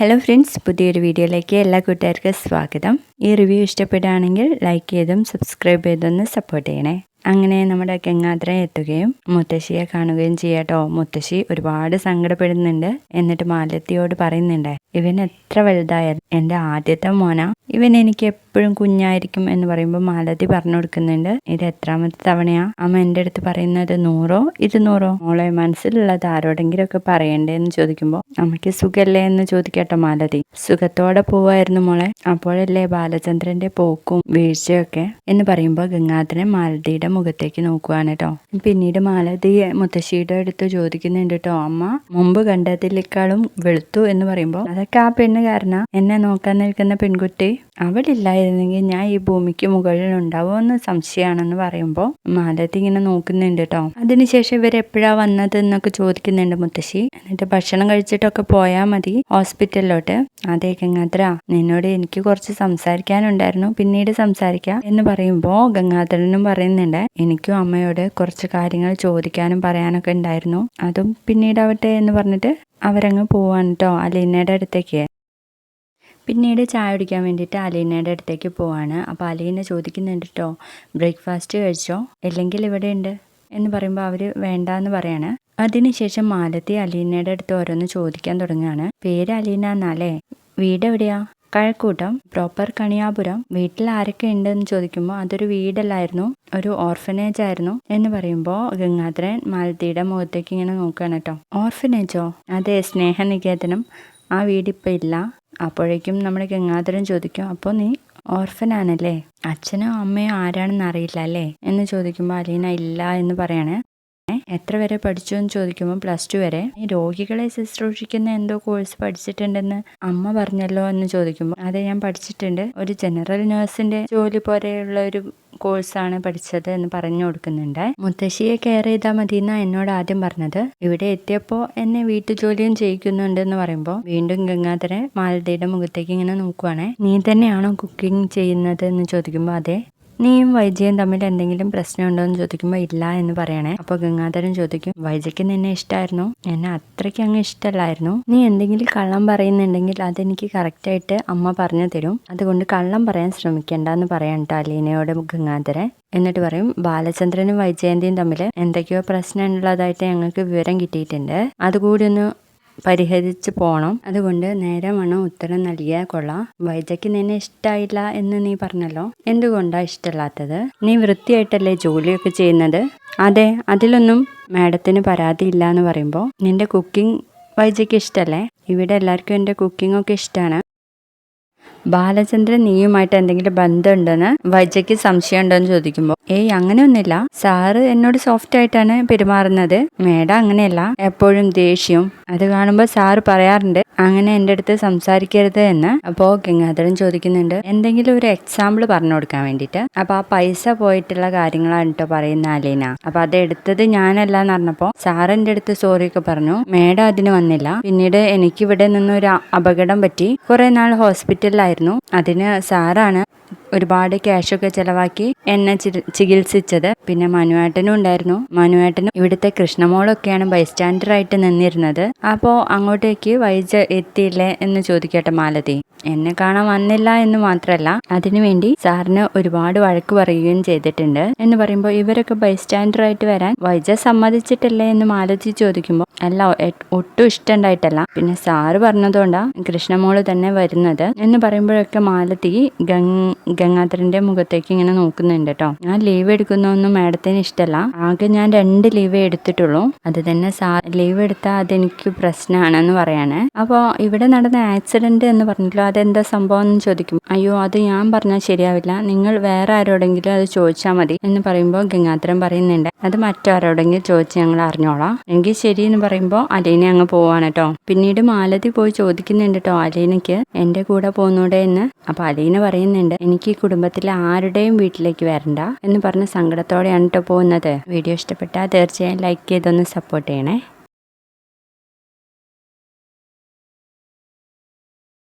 Hello friends പുതിയൊരു വീഡിയോയിലേക്ക് എല്ലാ കൂട്ടുകാർക്കും സ്വാഗതം. ഈ റിവ്യൂ ഇഷ്ടപ്പെടുകയാണെങ്കിൽ ലൈക്ക് ചെയ്തും സബ്സ്ക്രൈബ് ചെയ്തൊന്ന് സപ്പോർട്ട് ചെയ്യണേ. അങ്ങനെ നമ്മുടെ ഗംഗാധരൻ എത്തുകയും മുത്തശ്ശിയെ കാണുകയും ചെയ്യാട്ടോ. മുത്തശ്ശി ഒരുപാട് സങ്കടപ്പെടുന്നുണ്ട്. എന്നിട്ട് മാലത്തിയോട് പറയുന്നുണ്ട് ഇവൻ എത്ര വലുതായാലും എന്റെ ആദ്യത്തെ മോന. ഇവൻ എനിക്ക് എപ്പോഴും കുഞ്ഞായിരിക്കും എന്ന് പറയുമ്പോൾ മാലതി പറഞ്ഞു കൊടുക്കുന്നുണ്ട് ഇത് എത്രാമത്തെ തവണയാ? അമ്മ എന്റെ അടുത്ത് പറയുന്നത് നൂറോ? ഇരുന്നൂറോ? മോളെ മനസ്സിലുള്ളത് ആരോടെങ്കിലും ഒക്കെ പറയണ്ടേ എന്ന് ചോദിക്കുമ്പോൾ അമ്മയ്ക്ക് സുഖല്ലേ എന്ന് ചോദിക്കട്ടോ മാലതി. സുഖത്തോടെ പോവായിരുന്നു മോളെ. അപ്പോഴല്ലേ ബാലചന്ദ്രന്റെ പോക്കും വീഴ്ചയൊക്കെ? എന്ന് പറയുമ്പോൾ ഗംഗാധരൻ മാലതിയുടെ മുഖത്തേക്ക് നോക്കുവാണ് കേട്ടോ പിന്നീട് മാലതി മുത്തശ്ശിയുടെ അടുത്ത് ചോദിക്കുന്നുണ്ട് കേട്ടോ അമ്മ മുമ്പ് കണ്ടതിലേക്കാളും വെളുത്തു എന്ന് പറയുമ്പോൾ അതൊക്കെ ആ പെണ്ണ് കാരണം എന്നെ നോക്കാൻ നിൽക്കുന്ന പെൺകുട്ടി അവളില്ലായിരുന്നെങ്കിൽ ഞാൻ ഈ ഭൂമിക്ക് മുകളിൽ ഉണ്ടാവുമെന്ന് സംശയമാണെന്ന് പറയുമ്പോൾ മാലതി ഇങ്ങനെ നോക്കുന്നുണ്ട് കേട്ടോ അതിനുശേഷം ഇവരെപ്പോഴാ വന്നത് എന്നൊക്കെ ചോദിക്കുന്നുണ്ട് മുത്തശ്ശി. എന്നിട്ട് ഭക്ഷണം കഴിച്ചിട്ടൊക്കെ പോയാൽ മതി ഹോസ്പിറ്റലിലോട്ട്. അതേ ഗംഗാധര നിന്നോട് എനിക്ക് കുറച്ച് സംസാരിക്കാനുണ്ടായിരുന്നു പിന്നീട് സംസാരിക്കാം എന്ന് പറയുമ്പോൾ ഗംഗാധരനും പറയുന്നുണ്ട് എനിക്കും അമ്മയോട് കുറച്ച് കാര്യങ്ങൾ ചോദിക്കാനും പറയാനൊക്കെ ഉണ്ടായിരുന്നു. അതും പിന്നീടാവട്ടെ എന്ന് പറഞ്ഞിട്ട് അവരങ്ങ് പോവാണ് കേട്ടോ അലീനയുടെ അടുത്തേക്ക്. പിന്നീട് ചായ കുടിക്കാൻ വേണ്ടിയിട്ട് അലീനയുടെ അടുത്തേക്ക് പോവാണ്. അപ്പോൾ അലീന ചോദിക്കുന്നുണ്ട് കേട്ടോ ബ്രേക്ക്ഫാസ്റ്റ് കഴിച്ചോ? അല്ലെങ്കിൽ ഇവിടെ ഉണ്ട് എന്ന് പറയുമ്പോൾ അവർ വേണ്ട എന്ന് പറയാണ്. അതിനുശേഷം മാലത്തി അലീനയുടെ അടുത്ത് ഓരോന്ന് ചോദിക്കാൻ തുടങ്ങുകയാണ്. പേര് അലീന എന്നാലേ? വീട് എവിടെയാ? കഴക്കൂട്ടം പ്രോപ്പർ കണിയാപുരം വീട്ടിൽ ആരൊക്കെ ഉണ്ടെന്ന് ചോദിക്കുമ്പോൾ അതൊരു വീടല്ലായിരുന്നു ഒരു ഓർഫനേജ് ആയിരുന്നു എന്ന് പറയുമ്പോൾ ഗംഗാധരൻ മാലതിയുടെ മുഖത്തേക്ക് ഇങ്ങനെ നോക്കുകയാണ് കേട്ടോ. ഓർഫനേജോ അതെ സ്നേഹനികേതനം. ആ വീടിപ്പോൾ ഇല്ല. അപ്പോഴേക്കും നമ്മൾ ഗംഗാധരൻ ചോദിക്കും അപ്പോൾ നീ ഓർഫനാണല്ലേ അച്ഛനോ അമ്മയോ ആരാണെന്ന് അറിയില്ല അല്ലേ? എന്ന് ചോദിക്കുമ്പോൾ അലീന ഇല്ല എന്ന് പറയാണ്. എത്ര വരെ പഠിച്ചു എന്ന് ചോദിക്കുമ്പോൾ പ്ലസ് ടു വരെ രോഗികളെ ശുശ്രൂഷിക്കുന്ന എന്തോ കോഴ്സ് പഠിച്ചിട്ടുണ്ടെന്ന് അമ്മ പറഞ്ഞല്ലോ എന്ന് ചോദിക്കുമ്പോൾ അതെ ഞാൻ പഠിച്ചിട്ടുണ്ട്. ഒരു ജനറൽ നഴ്സിന്റെ ജോലി പോലെയുള്ള ഒരു കോഴ്സാണ് പഠിച്ചത് എന്ന് പറഞ്ഞു കൊടുക്കുന്നുണ്ട്. മുത്തശ്ശിയെ കെയർ ചെയ്താൽ മതി എന്നാ എന്നോട് ആദ്യം പറഞ്ഞത്. ഇവിടെ എത്തിയപ്പോൾ എന്നെ വീട്ടുജോലിയും ചെയ്യിക്കുന്നുണ്ട് എന്ന് പറയുമ്പോൾ വീണ്ടും ഗംഗാധരൻ മാലതിയുടെ മുഖത്തേക്ക് ഇങ്ങനെ നോക്കുവാണേ. നീ തന്നെയാണോ കുക്കിംഗ് ചെയ്യുന്നത് എന്ന് ചോദിക്കുമ്പോൾ അതെ. നീയും വൈജയും തമ്മിൽ എന്തെങ്കിലും പ്രശ്നമുണ്ടോ എന്ന് ചോദിക്കുമ്പോൾ ഇല്ല എന്ന് പറയണേ. അപ്പോൾ ഗംഗാധരൻ ചോദിക്കും വൈജയ്ക്ക് നിന്നെ ഇഷ്ടമായിരുന്നു എന്നെ അത്രയ്ക്ക് അങ്ങ് ഇഷ്ടമല്ലായിരുന്നു നീ എന്തെങ്കിലും കള്ളം പറയുന്നുണ്ടെങ്കിൽ അതെനിക്ക് കറക്റ്റായിട്ട് അമ്മ പറഞ്ഞു തരും. അതുകൊണ്ട് കള്ളം പറയാൻ ശ്രമിക്കേണ്ട എന്ന് പറയാൻ അലീനയോട് ഗംഗാധരൻ. എന്നിട്ട് പറയും ബാലചന്ദ്രനും വൈജയന്തിയും തമ്മിൽ എന്തൊക്കെയോ പ്രശ്നമുള്ളതായിട്ട് ഞങ്ങൾക്ക് വിവരം കിട്ടിയിട്ടുണ്ട്. അതുകൂടി ഒന്ന് പരിഹരിച്ച് പോകണം അതുകൊണ്ട് നേരെ വേണം ഉത്തരം നൽകിയാൽ കൊള്ളാം വൈജയ്ക്ക് നിന്നെ ഇഷ്ടമായില്ല എന്ന് നീ പറഞ്ഞല്ലോ. എന്തുകൊണ്ടാ ഇഷ്ടമല്ലാത്തത്? നീ വൃത്തിയായിട്ടല്ലേ ജോലിയൊക്കെ ചെയ്യുന്നത്? അതെ അതിലൊന്നും മാഡത്തിന് ഇല്ല എന്ന് പറയുമ്പോൾ നിന്റെ കുക്കിംഗ് വൈജയ്ക്ക് ഇഷ്ടമല്ലേ ഇവിടെ എല്ലാവർക്കും എന്റെ ഒക്കെ ഇഷ്ടമാണ് ബാലചന്ദ്രൻ നീയുമായിട്ട് എന്തെങ്കിലും ബന്ധമുണ്ടെന്ന് വൈജയ്ക്ക് സംശയമുണ്ടോ എന്ന് ചോദിക്കുമ്പോൾ ഏയ് അങ്ങനെയൊന്നുമില്ല. സാറ് എന്നോട് സോഫ്റ്റ് ആയിട്ടാണ് പെരുമാറുന്നത്. മേഡം അങ്ങനെയല്ല. എപ്പോഴും ദേഷ്യം. അത് കാണുമ്പോൾ സാറ് പറയാറുണ്ട് അങ്ങനെ എന്റെ അടുത്ത് സംസാരിക്കരുത് എന്ന്. അപ്പോൾ ഗംഗാധരൻ ചോദിക്കുന്നുണ്ട് എന്തെങ്കിലും ഒരു എക്സാമ്പിൾ പറഞ്ഞു കൊടുക്കാൻ വേണ്ടിയിട്ട്? അപ്പോൾ ആ പൈസ പോയിട്ടുള്ള കാര്യങ്ങളാണ് കേട്ടോ പറയുന്ന അലീന. അപ്പോൾ അത് എടുത്തത് ഞാനല്ല എന്ന് പറഞ്ഞപ്പോൾ സാർ എന്റെ അടുത്ത് സോറി ഒക്കെ പറഞ്ഞു. മേഡം അതിന് വന്നില്ല. പിന്നീട് എനിക്ക് ഇവിടെ നിന്നൊരു അപകടം പറ്റി. കുറേ നാൾ ഹോസ്പിറ്റലിലായിരുന്നു അതിന് സാറാണ് ഒരുപാട് ക്യാഷൊക്കെ ചിലവാക്കി എന്നെ ചികിത്സിച്ചത്. പിന്നെ മനുവേട്ടനും ഉണ്ടായിരുന്നു. മനുവേട്ടനും ഇവിടുത്തെ കൃഷ്ണമോളൊക്കെയാണ് ബൈസ്റ്റാൻഡറായിട്ട് നിന്നിരുന്നത്. അപ്പോൾ അങ്ങോട്ടേക്ക് വൈജ എത്തിയില്ലേ എന്ന് ചോദിക്കട്ടെ മാലതി. എന്നെ കാണാൻ വന്നില്ല എന്ന് മാത്രമല്ല അതിനുവേണ്ടി സാറിന് ഒരുപാട് വഴക്ക് പറയുകയും ചെയ്തിട്ടുണ്ട് എന്ന് പറയുമ്പോൾ ഇവരൊക്കെ ബൈസ്റ്റാൻഡറായിട്ട് വരാൻ വൈജ സമ്മതിച്ചിട്ടല്ലേ എന്നും ആലോചിച്ച് ചോദിക്കുമ്പോൾ അല്ല ഒട്ടും ഇഷ്ടമുണ്ടായിട്ടല്ല. പിന്നെ സാറ് പറഞ്ഞതുകൊണ്ടാ കൃഷ്ണമോൾ തന്നെ വരുന്നത് എന്ന് പറയുമ്പോഴൊക്കെ മാലതി ഗംഗാധരന്റെ മുഖത്തേക്ക് ഇങ്ങനെ നോക്കുന്നുണ്ട് കേട്ടോ. ഞാൻ ലീവ് എടുക്കുന്നൊന്നും മാഡത്തിന് ഇഷ്ടമല്ല ആകെ ഞാൻ രണ്ട് ലീവേ എടുത്തിട്ടുള്ളൂ. അത് തന്നെ സാ ലീവ് എടുത്താൽ അതെനിക്ക് പ്രശ്നമാണെന്ന് പറയാണ്. അപ്പോൾ ഇവിടെ നടന്ന ആക്സിഡന്റ് എന്ന് പറഞ്ഞിട്ടുള്ള അതെന്താ സംഭവം എന്ന് ചോദിക്കും. അയ്യോ അത് ഞാൻ പറഞ്ഞാൽ ശരിയാവില്ല. നിങ്ങൾ വേറെ ആരോടെങ്കിലും അത് ചോദിച്ചാൽ മതി എന്ന് പറയുമ്പോൾ ഗംഗാധരൻ പറയുന്നുണ്ട്. അത് മറ്റാരോടെങ്കിലും ചോദിച്ച് ഞങ്ങൾ അറിഞ്ഞോളാം. എങ്കിൽ ശരി എന്ന് പറയുമ്പോൾ അലീന അങ്ങ് പോവാണ് കേട്ടോ പിന്നീട് മാലതി പോയി ചോദിക്കുന്നുണ്ട് കേട്ടോ അലീനയ്ക്ക് എന്റെ കൂടെ പോകുന്നൂടെ എന്ന്? അപ്പൊ അലീന പറയുന്നുണ്ട് എനിക്ക് ഈ കുടുംബത്തിലെ ആരുടെയും വീട്ടിലേക്ക് വരണ്ട എന്ന് പറഞ്ഞ സങ്കടത്തോടെയാണ് കേട്ടോ പോകുന്നത്. വീഡിയോ ഇഷ്ടപ്പെട്ടാൽ തീർച്ചയായും ലൈക്ക് ചെയ്തൊന്ന് സപ്പോർട്ട് ചെയ്യണേ.